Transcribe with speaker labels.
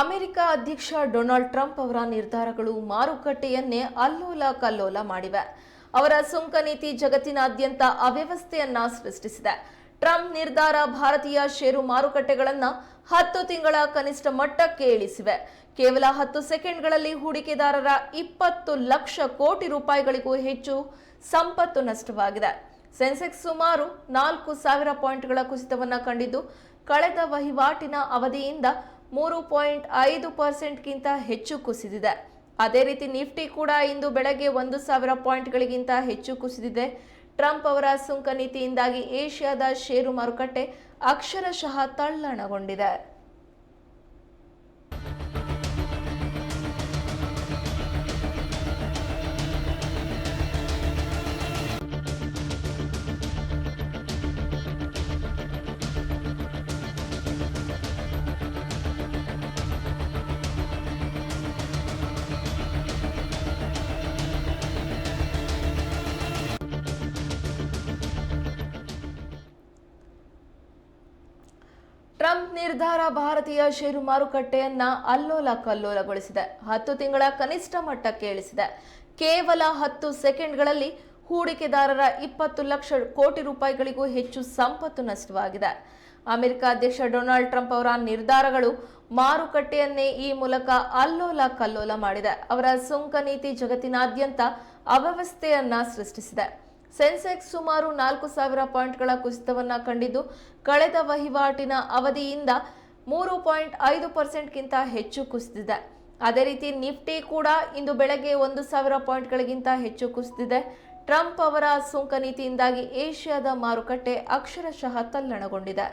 Speaker 1: America ಅಧ್ಯಕ್ಷ Donald Trump ಅವರ ನಿರ್ಧಾರಗಳು ಮಾರುಕಟ್ಟೆಯನ್ನೇ ಅಲ್ಲೋಲ ಕಲ್ಲೋಲ ಮಾಡಿವೆ. ಅವರ ಸುಂಕ ನೀತಿ ಜಗತ್ತಿನಾದ್ಯಂತ ಅವ್ಯವಸ್ಥೆಯನ್ನ ಸೃಷ್ಟಿಸಿದೆ. ಟ್ರಂಪ್ ನಿರ್ಧಾರ ಭಾರತೀಯ ಷೇರು ಮಾರುಕಟ್ಟೆಗಳನ್ನು ಹತ್ತು ತಿಂಗಳ ಕನಿಷ್ಠ ಮಟ್ಟಕ್ಕೆ ಇಳಿಸಿವೆ. ಕೇವಲ ಹತ್ತು ಸೆಕೆಂಡ್ಗಳಲ್ಲಿ ಹೂಡಿಕೆದಾರರ ಇಪ್ಪತ್ತು ಲಕ್ಷ ಕೋಟಿ ರೂಪಾಯಿಗಳಿಗೂ ಹೆಚ್ಚು ಸಂಪತ್ತು ನಷ್ಟವಾಗಿದೆ. ಸೆನ್ಸೆಕ್ಸ್ ಸುಮಾರು ನಾಲ್ಕು ಸಾವಿರ ಪಾಯಿಂಟ್ಗಳ ಕುಸಿತವನ್ನು ಕಂಡಿದ್ದು, ಕಳೆದ ವಹಿವಾಟಿನ ಅವಧಿಯಿಂದ ಮೂರು ಪಾಯಿಂಟ್ ಐದು ಪರ್ಸೆಂಟ್ಗಿಂತ ಹೆಚ್ಚು ಕುಸಿದಿದೆ. ಅದೇ ರೀತಿ ನಿಫ್ಟಿ ಕೂಡ ಇಂದು ಬೆಳಗ್ಗೆ ಒಂದು ಸಾವಿರ ಪಾಯಿಂಟ್ಗಳಿಗಿಂತ ಹೆಚ್ಚು ಕುಸಿದಿದೆ. ಟ್ರಂಪ್ ಅವರ ಸುಂಕ ನೀತಿಯಿಂದಾಗಿ ಏಷ್ಯಾದ ಷೇರು ಮಾರುಕಟ್ಟೆ ಅಕ್ಷರಶಃ ತಲ್ಲಣಗೊಂಡಿದೆ. ಟ್ರಂಪ್ ನಿರ್ಧಾರ ಭಾರತೀಯ ಷೇರು ಮಾರುಕಟ್ಟೆಯನ್ನ ಅಲ್ಲೋಲ ಕಲ್ಲೋಲಗೊಳಿಸಿದೆ ಹತ್ತು ತಿಂಗಳ ಕನಿಷ್ಠ ಮಟ್ಟಕ್ಕೆ ಇಳಿಸಿದೆ. ಕೇವಲ ಹತ್ತು ಸೆಕೆಂಡ್ಗಳಲ್ಲಿ ಹೂಡಿಕೆದಾರರ ಇಪ್ಪತ್ತು ಲಕ್ಷ ಕೋಟಿ ರೂಪಾಯಿಗಳಿಗೂ ಹೆಚ್ಚು ಸಂಪತ್ತು ನಷ್ಟವಾಗಿದೆ. ಅಮೆರಿಕ ಅಧ್ಯಕ್ಷ ಡೊನಾಲ್ಡ್ ಟ್ರಂಪ್ ಅವರ ನಿರ್ಧಾರಗಳು ಮಾರುಕಟ್ಟೆಯನ್ನೇ ಈ ಮೂಲಕ ಅಲ್ಲೋಲ ಕಲ್ಲೋಲ ಮಾಡಿದೆ. ಅವರ ಸುಂಕ ನೀತಿ ಜಗತ್ತಿನಾದ್ಯಂತ ಅವ್ಯವಸ್ಥೆಯನ್ನ ಸೃಷ್ಟಿಸಿದೆ. ಸೆನ್ಸೆಕ್ಸ್ ಸುಮಾರು ನಾಲ್ಕು ಸಾವಿರ ಪಾಯಿಂಟ್ಗಳ ಕುಸಿತವನ್ನು ಕಂಡಿದ್ದು, ಕಳೆದ ವಹಿವಾಟಿನ ಅವಧಿಯಿಂದ ಮೂರು ಪಾಯಿಂಟ್ ಐದು ಪರ್ಸೆಂಟ್ಗಿಂತ ಹೆಚ್ಚು ಕುಸಿದಿದೆ. ಅದೇ ರೀತಿ ನಿಫ್ಟಿ ಕೂಡ ಇಂದು ಬೆಳಗ್ಗೆ ಒಂದು ಸಾವಿರ ಪಾಯಿಂಟ್ಗಳಿಗಿಂತ ಹೆಚ್ಚು ಕುಸಿದಿದೆ. ಟ್ರಂಪ್ ಅವರ ಸುಂಕ ನೀತಿಯಿಂದಾಗಿ ಏಷ್ಯಾದ ಮಾರುಕಟ್ಟೆ ಅಕ್ಷರಶಃ ತಲ್ಲಣಗೊಂಡಿದೆ.